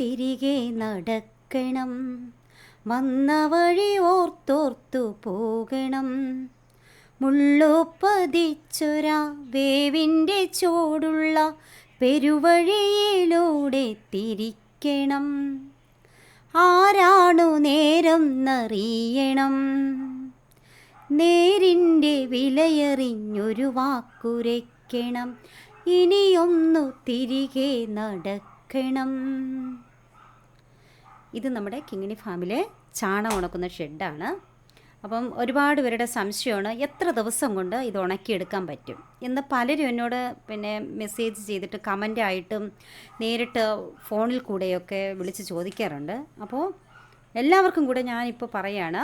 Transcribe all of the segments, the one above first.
തിരികെ നടക്കണം. വന്ന വഴി ഓർത്തോർത്തു പോകണം. മുള്ളുപ്പതിച്ചൊരാ വേവിന്റെ ചൂടുള്ള പെരുവഴിയിലൂടെ തിരിക്കണം. ആരാണു നേരം നറിയണം നേരിന്റെ വിലയറിഞ്ഞൊരു വാക്കുരയ്ക്കണം. ഇനിയൊന്നു തിരികെ നടക്കണം. ഇത് നമ്മുടെ കിങ്ങിണി ഫാമിലെ ചാണകം ഉണക്കുന്ന ഷെഡാണ്. അപ്പം ഒരുപാട് പേരുടെ സംശയമാണ് എത്ര ദിവസം കൊണ്ട് ഇത് ഉണക്കിയെടുക്കാൻ പറ്റും? എന്ന് പലരും എന്നോട് പിന്നെ മെസ്സേജ് ചെയ്തിട്ട് കമന്റ് ആയിട്ടും നേരിട്ട് ഫോണിൽ കൂടെയൊക്കെ വിളിച്ച് ചോദിക്കാറുണ്ട്. അപ്പോൾ എല്ലാവർക്കും കൂടെ ഞാനിപ്പോൾ പറയാണ്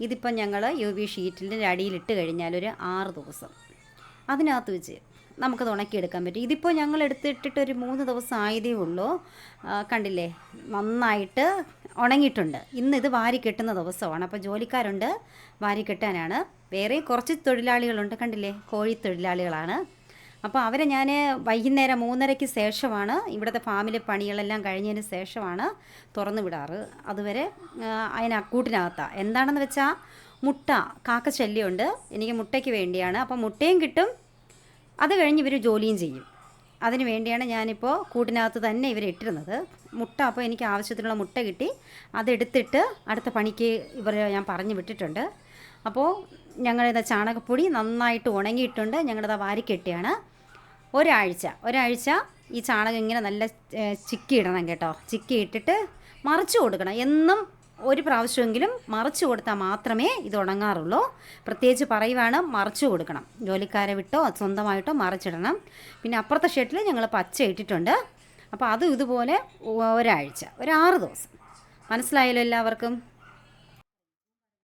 ഇതിപ്പം ഞങ്ങൾ യു വി ഷീറ്റിന്റെ അടിയിലിട്ട് കഴിഞ്ഞാൽ ഒരു ആറ് ദിവസം. അതിനകത്ത് വെച്ച് നമുക്കത് ഉണക്കിയെടുക്കാൻ പറ്റും. ഇതിപ്പോൾ ഞങ്ങൾ എടുത്തിട്ടിട്ട് ഒരു മൂന്ന് ദിവസം ആയതേ ഉള്ളൂ കണ്ടില്ലേ? നന്നായിട്ട് ഉണങ്ങിയിട്ടുണ്ട്. ഇന്ന് ഇത് വാരി കെട്ടുന്ന ദിവസമാണ്. അപ്പോൾ ജോലിക്കാരുണ്ട് വാരി കെട്ടാനാണ്. വേറെ കുറച്ച് തൊഴിലാളികളുണ്ട് കണ്ടില്ലേ? കോഴി തൊഴിലാളികളാണ്. അപ്പോൾ അവരെ ഞാൻ വൈകുന്നേരം മൂന്നരയ്ക്ക് ശേഷമാണ് ഇവിടുത്തെ ഫാമിലെ പണികളെല്ലാം കഴിഞ്ഞതിന് ശേഷമാണ് തുറന്നു വിടാറ്. അതുവരെ അതിന് അക്കൂട്ടിനകത്താണ് എന്താണെന്ന് വെച്ചാൽ മുട്ട കാക്ക ശല്യമുണ്ട് എനിക്ക് മുട്ടയ്ക്ക് വേണ്ടിയാണ്. അപ്പോൾ മുട്ടയും കിട്ടും അത് കഴിഞ്ഞ് ഇവർ ജോലിയും ചെയ്യും. അതിന് വേണ്ടിയാണ് ഞാനിപ്പോൾ കൂട്ടിനകത്ത് തന്നെ ഇവരെ ഇട്ടിരുന്നത്. മുട്ട അപ്പോൾ എനിക്ക് ആവശ്യത്തിനുള്ള മുട്ട കിട്ടി. അതെടുത്തിട്ട് അടുത്ത പണിക്ക് ഇവരെ ഞാൻ പറഞ്ഞു വിട്ടിട്ടുണ്ട്. അപ്പോൾ ഞങ്ങളുടെ ചാണകപ്പൊടി നന്നായിട്ട് ഉണങ്ങിയിട്ടുണ്ട്. ഞങ്ങളിത് വാരിക്കെട്ടിയാണ്. ഒരാഴ്ച ഒരാഴ്ച ഈ ചാണകം ഇങ്ങനെ നല്ല ചിക്കി ഇടണം കേട്ടോ. ചിക്കി ഇട്ടിട്ട് മറിച്ചു കൊടുക്കണം. എന്നും ഒരു പ്രാവശ്യമെങ്കിലും മറിച്ചു കൊടുത്താൽ മാത്രമേ ഇത് ഉണങ്ങാറുള്ളൂ. പ്രത്യേകിച്ച് പറയുവാണ് മറിച്ചു കൊടുക്കണം. ജോലിക്കാരെ വിട്ടോ സ്വന്തമായിട്ടോ മറിച്ചിടണം. പിന്നെ അപ്പുറത്തെ ഷെഡിൽ ഞങ്ങൾ പച്ച ഇട്ടിട്ടുണ്ട്. അപ്പോൾ അതും ഇതുപോലെ ഒരാഴ്ച ഒരു ആറ് ദിവസം. മനസ്സിലായല്ലോ എല്ലാവർക്കും?